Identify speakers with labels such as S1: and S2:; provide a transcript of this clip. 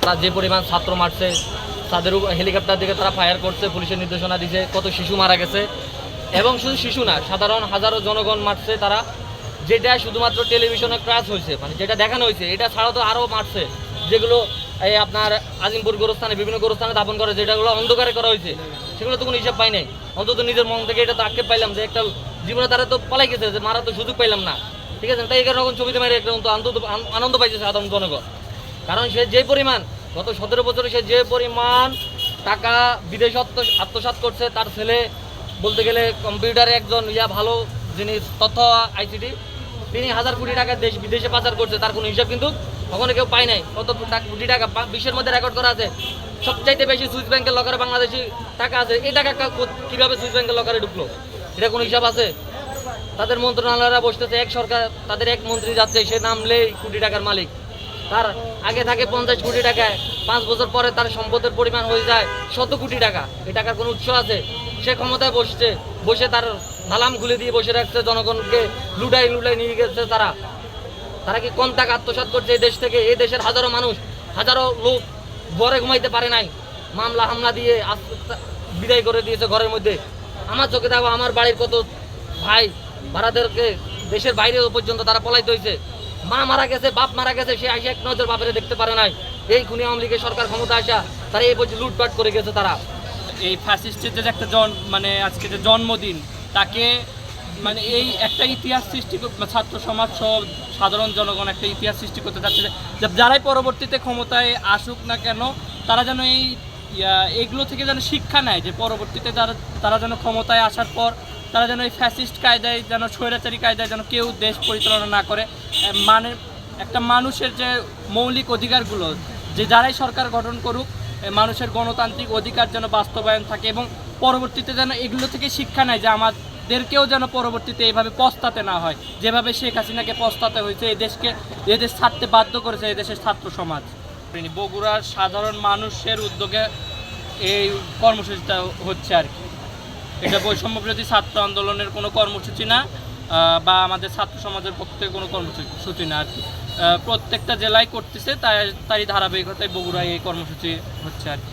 S1: তারা যে পরিমাণ ছাত্র মারছে, তাদের হেলিকপ্টার দিকে তারা ফায়ার করছে, পুলিশের নির্দেশনা দিছে, কত শিশু মারা গেছে। এবং শুধু শিশু না, সাধারণ হাজারো জনগণ মারছে, তারা যেটা শুধুমাত্র টেলিভিশনে ক্রাশ হয়েছে মানে যেটা দেখানো হয়েছে, এটা ছাড়াও তো আরও মারছে। যেগুলো এই আপনার আজিমপুর গোরস্থানে, বিভিন্ন গোরস্থানে দাপন করে, যেটাগুলো অন্ধকারে করা হয়েছে, সেগুলো তো কোনো হিসাব পাই নাই। অন্তত নিজের মন থেকে এটা তো আক্ষেপ পাইলাম যে একটা জীবনে তারা তো পালাই গেছে, যে মারা তো সুযোগ পাইলাম না। ঠিক আছে? তাই এই কারণে ছবিতে মেরে একটা অন্তত আনন্দ পাইছে সাধারণ জনগণ। কারণ সে যে পরিমাণ, গত সতেরো বছরে সে যে পরিমাণ টাকা বিদেশ আত্ম- আত্মসাৎ করছে, তার ছেলে বলতে গেলে কম্পিউটারে একজন ইয়া ভালো যিনি তথ্য আইসিটি তিনি হাজার কোটি টাকা দেশ বিদেশে পাচার করছে, তার কোনো হিসাব কিন্তু কখনো কেউ পায় নাই। কত কোটি টাকা বিশ্বের মধ্যে রেকর্ড করা আছে। সবচাইতে বেশি সুইস ব্যাংকের লকারে বাংলাদেশি টাকা আছে। এই টাকা কীভাবে সুইস ব্যাংকের লকারে ঢুকলো? এটা কোনো হিসাব আছে? তাদের মন্ত্রণালয়রা বসতেছে, এক সরকার, তাদের এক মন্ত্রী যাচ্ছে, সে নামলেই কোটি টাকার মালিক। তার আগে থাকে পঞ্চাশ কোটি টাকায় পাঁচ বছর পরে তার সম্পদের পরিমাণ হয়ে যায় শত কোটি টাকা। এই টাকার কোনো উৎস আছে? সে ক্ষমতায় বসছে, বসে তার নালাম খুলে দিয়ে বসে রাখছে, জনগণকে লুটাই লুটাই নিয়ে গেছে তারা। তারা কি কম টাকা আত্মসাৎ করছে এই দেশ থেকে? এই দেশের হাজারো মানুষ, হাজারো লোক ঘরে ঘুমাইতে পারে নাই। মামলা হামলা দিয়ে বিদায় করে দিয়েছে ঘরের মধ্যে। আমার চোখে দেখো, আমার বাড়ির কত ভাই, ভাড়াদেরকে দেশের বাইরে পর্যন্ত তারা পলাইতে হয়েছে মা মারা গেছে, বাপ মারা গেছে, সে আসে এক নজর বাপেরে দেখতে পারে নাই। এই খুনি আওয়ামী লীগের সরকার ক্ষমতা আসা, তারা এই পর্যন্ত লুটপাট করে গেছে তারা।
S2: এই ফ্যাসিস্টের যে একটা জন মানে আজকে যে জন্মদিন, তাকে মানে এই একটা ইতিহাস সৃষ্টি ছাত্র সমাজ সহ সাধারণ জনগণ একটা ইতিহাস সৃষ্টি করতে চাচ্ছে যারাই পরবর্তীতে ক্ষমতায় আসুক না কেন, তারা যেন এই এগুলো থেকে যেন শিক্ষা নেয় যে পরবর্তীতে যারা তারা যেন ক্ষমতায় আসার পর তারা যেন এই ফ্যাসিস্ট কায়দায়, যেন স্বৈরাচারী কায়দায় যেন কেউ দেশ পরিচালনা না করে। মানে একটা মানুষের যে মৌলিক অধিকারগুলো, যে যারাই সরকার গঠন করুক মানুষের গণতান্ত্রিক অধিকার যেন বাস্তবায়ন থাকে এবং পরবর্তীতে যেন এগুলো থেকে শিক্ষা নেয় যে আমাদেরকেও যেন পরবর্তীতে এইভাবে পস্তাতে না হয়, যেভাবে শেখ হাসিনাকে পস্তাতে হয়েছে এই দেশকে এদেশ ছাড়তে বাধ্য করেছে এই দেশের ছাত্র সমাজ। বগুড়ার সাধারণ মানুষের উদ্যোগে এই কর্মসূচিটা হচ্ছে আর কি। এটা বৈষম্য বিরোধী ছাত্র আন্দোলনের কোনো কর্মসূচি না বা আমাদের ছাত্র সমাজের পক্ষ থেকে কোনো কর্মসূচি না আর প্রত্যেকটা জেলায় করতেছে, তাই তারই ধারাবাহিকতায় বগুড়ায় এই কর্মসূচি হচ্ছে আর কি।